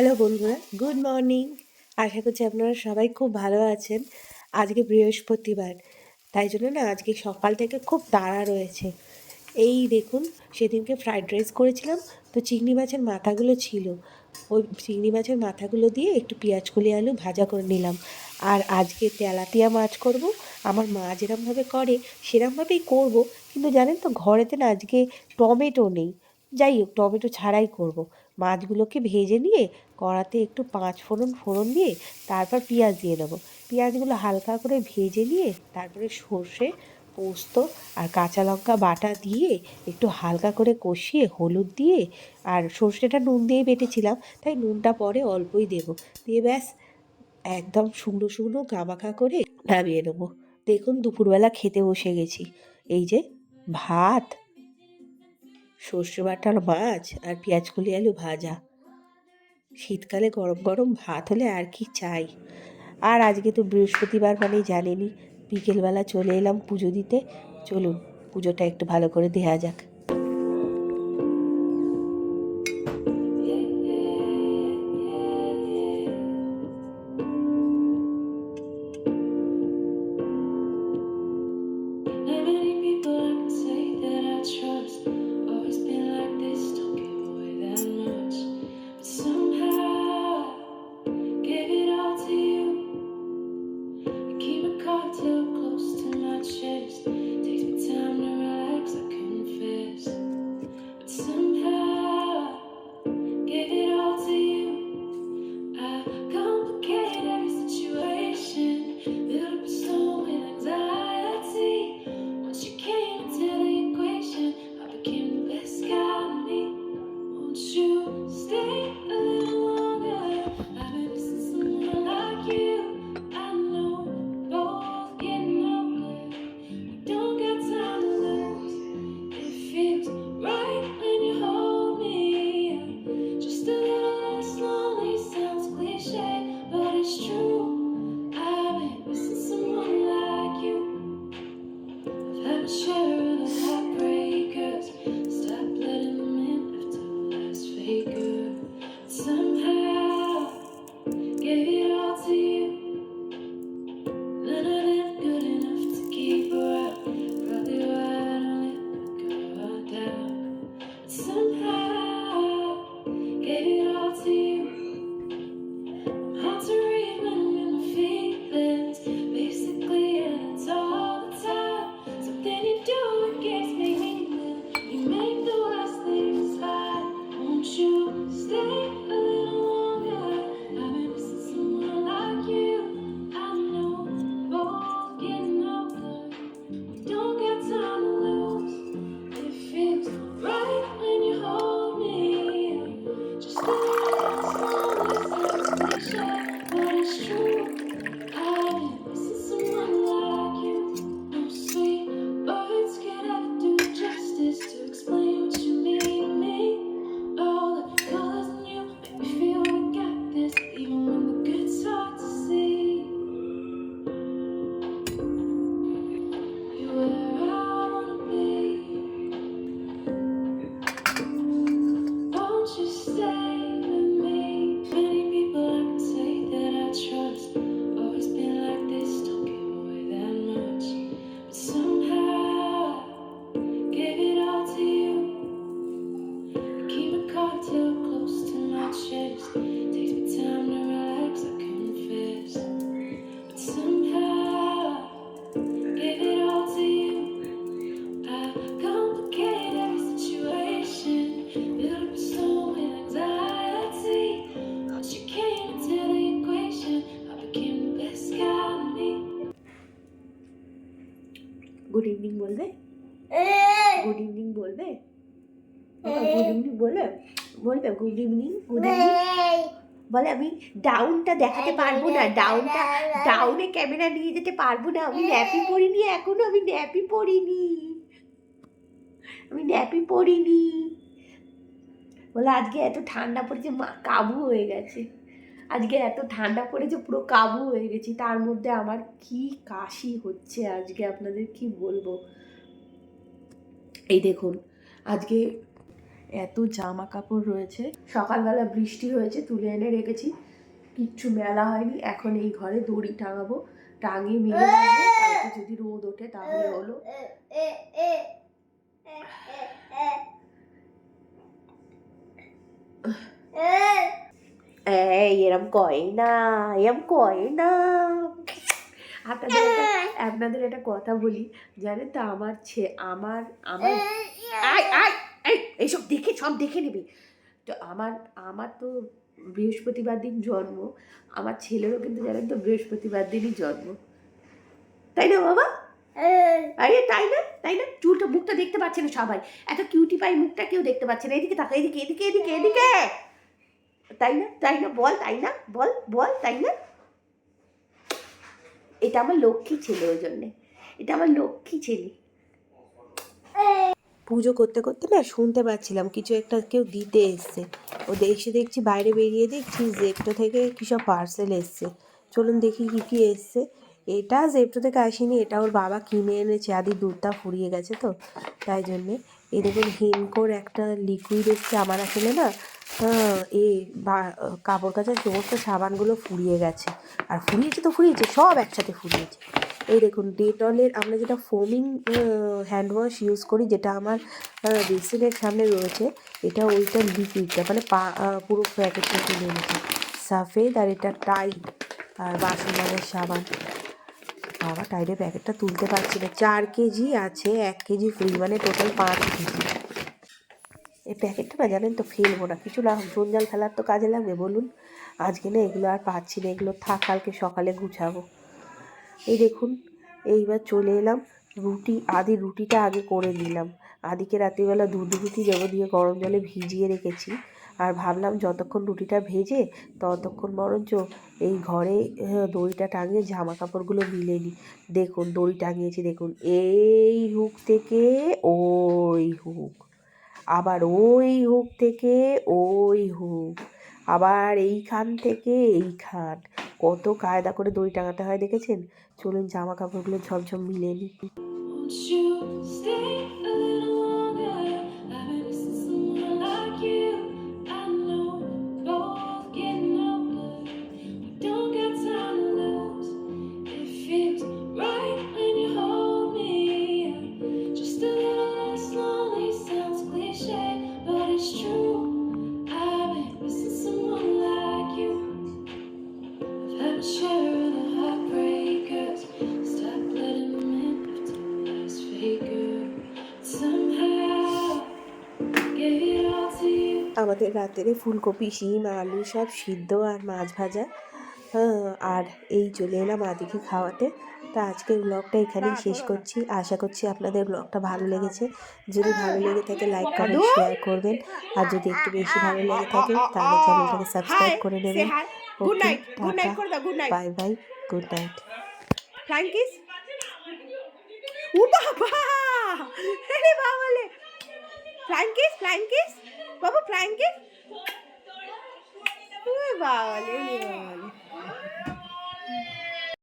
Hello বন্ধুরা, good morning. আশা করছি আপনারা সবাই খুব ভালো আছেন। আজকে বৃহস্পতিবার, তাই জন্য না আজকে সকাল থেকে খুব তাড়া রয়েছে। এই দেখুন, সেদিনকে ফ্রাইড রাইস করেছিলাম, তো চিংড়ি মাছের মাথাগুলো ছিল। ওই চিংড়ি মাছের মাথাগুলো দিয়ে একটু পেঁয়াজ, কলি, আলু ভাজা করে নিলাম। আর আজকে তেলাপিয়া মাছ করব। আমার মা যেরমভাবে করে, সেরমভাবেই করব। কিন্তু জানেন তো, ঘরেতে না আজকে টমেটো নেই। যাই হোক, টমেটো ছাড়াই করব। মাছগুলোকে ভেজে নিয়ে কড়াতে একটু পাঁচ ফোড়ন ফোড়ন দিয়ে তারপর পেঁয়াজ দিয়ে দেবো। পেঁয়াজগুলো হালকা করে ভেজে নিয়ে তারপরে সর্ষে, পোস্ত আর কাঁচা লঙ্কা বাটা দিয়ে একটু হালকা করে কষিয়ে হলুদ দিয়ে আর সর্ষেটা নুন দিয়ে বেটেছিলাম, তাই নুনটা পরে অল্পই দেবো। দিয়ে ব্যাস, একদম শুকনো শুকনো গামাখা করে নামিয়ে নেব। দেখুন, দুপুরবেলা খেতে বসে গেছি। এই যে ভাত। সর্ষে বাটার মাছ আর পেঁয়াজ কুলি আলু ভাজা। শীতকালে গরম গরম ভাত হলে আর কি চাই? আর আজকে তো বৃহস্পতিবার মানেই জানেনি বিকেলবেলা চলে এলাম পুজো দিতে। চলুন, পুজোটা একটু ভালো করে দেয়া যাক। true. বলবে বলবে গুড ইভিনিং গুড ইভিনিং বলে আমি ডাউনটা দেখাতে পারব না ডাউনটা ডাউনে ক্যামেরা নিয়ে যেতে পারব না। আমি ন্যাপি পরিনি এখনও আমি ন্যাপি পরিনি। আমি ন্যাপি পরিনি। বলে আজকে এত ঠান্ডা পড়েছে মা কাবু হয়ে গেছে। আজকে এত ঠান্ডা পড়েছে পুরো কাবু হয়ে গেছি। তার মধ্যে আমার কি কাশি হচ্ছে আজকে আপনাদের কি বলব? এই দেখুন আজকে এত জামা কাপড় রয়েছে। সকালবেলা বৃষ্টি হয়েছে, তুলে এনে রেখেছি। কিচ্ছু মেলা হয়নি, এখন এই ঘরে দড়ি টাঙাবো, টাঙিয়ে মেলে যদি রোদ ওঠে তাহলে হলো। এরম কয় না, এরম কয় না। আপনাদের আপনাদের একটা কথা বলি, জানেন তো, আমার ছে, আমার আমার আয় আয়! এইসব দেখে সব দেখে নেবে। তো আমার আমার তো বৃহস্পতিবার দিন জন্ম আমার ছেলেরও কিন্তু জানেন তো বৃহস্পতিবার দিনই জন্ম। তাই না বাবা? আরে তাই না তাই না? চুলটা মুখটা দেখতে পাচ্ছে না সবাই। এত কিউটি পাই মুখটা কেউ দেখতে পাচ্ছে না। এদিকে তাকা এদিকে এদিকে এদিকে এদিকে। তাই না তাই না? বল তাই না? বল বল তাই না? এটা আমার লক্ষ্মী ছেলে ওই জন্যে। এটা আমার লক্ষ্মী ছেলে। পুজো করতে করতে না শুনতে পাচ্ছিলাম কিছু একটা কেউ দিতে এসছে। ও এসে দেখছি বাইরে বেরিয়ে দেখছি জেপ্টো থেকে কী সব পার্সেল এসছে। চলুন দেখি কী কী এসছে। এটা জেপ্টো থেকে আসেনি এটা ওর বাবা কিনে এনেছে আদি দুধটা ফুরিয়ে গেছে তো তাই জন্যে। এই দেখুন হিমকোর একটা লিকুইড এসছে আমার আসলে না হ্যাঁ, বা কাপড় কাচার সমস্ত সাবানগুলো ফুরিয়ে গেছে। আর ফুরিয়েছে তো ফুরিয়েছে সব একসাথে ফুরিয়েছে। এই দেখুন ডেটলের আমরা যেটা ফোমিং হ্যান্ড ওয়াশ ইউজ করি, যেটা আমার বেসিনের সামনে রয়েছে, এটা ওইটা লিকুইডটা মানে পা পুরো প্যাকেটটা কিনে এনেছে সাফেদ আর এটা টাইড আর বাসন মাজার সাবান। বাবা টাইডের প্যাকেটটা তুলতে পারছি না। চার কেজি আছে, এক কেজি ফ্রি মানে টোটাল পাঁচ কেজি। এই প্যাকেটটা না জানেন তো, ফেলব না। কিছু না জঞ্জাল ফেলার তো কাজে লাগবে, বলুন। আজকে না এগুলো আর পাচ্ছি না, এগুলো থাক, কালকে সকালে গুছাবো। এই দেখুন, এইবার চলে এলাম। রুটি, আদি রুটিটা আগে করে নিলাম। আদিকে রাত্রিবেলা দুধ রুটি দেবো দিয়ে গরম জলে ভিজিয়ে রেখেছি। আর ভাবলাম যতক্ষণ রুটিটা ভেজে, ততক্ষণ বরঞ্চ এই ঘরে দড়িটা টাঙিয়ে জামা কাপড়গুলো মিলে নিই। দেখুন, দড়ি টাঙিয়েছি, দেখুন। এই হুক থেকে ওই হুক। আবার ওই হুক থেকে ওই হুক। আবার এইখান থেকে এইখান। কত কায়দা করে দড়ি টাঙাতে হয় দেখেছেন? চলুন জামা কাপড়গুলো ঝমঝম মিলে নিই। Won't you আমাদের রাতেরে ফুলকপি শিম আলু সব সিদ্ধ আর মাছ ভাজা। হ্যাঁ আর এই চলে এলাম আদিকে খাওয়াতে। তা আজকের ব্লগটা এখানেই শেষ করছি। আশা করছি আপনাদের ব্লগটা ভালো লেগেছে। যদি ভালো লেগে থাকে লাইক কমেন্ট শেয়ার করবেন। আর যদি একটু বেশি ভালো লেগে থাকে তাহলে চ্যানেলটাকে সাবস্ক্রাইব করে নেবেন। Good okay night good night good night bye bye good night flying kiss ও বাবা! আরে ফ্লাইং কিস ফ্লাইং কিস বাবা ফ্লাইং কিস ও বাবালে ও বাবালে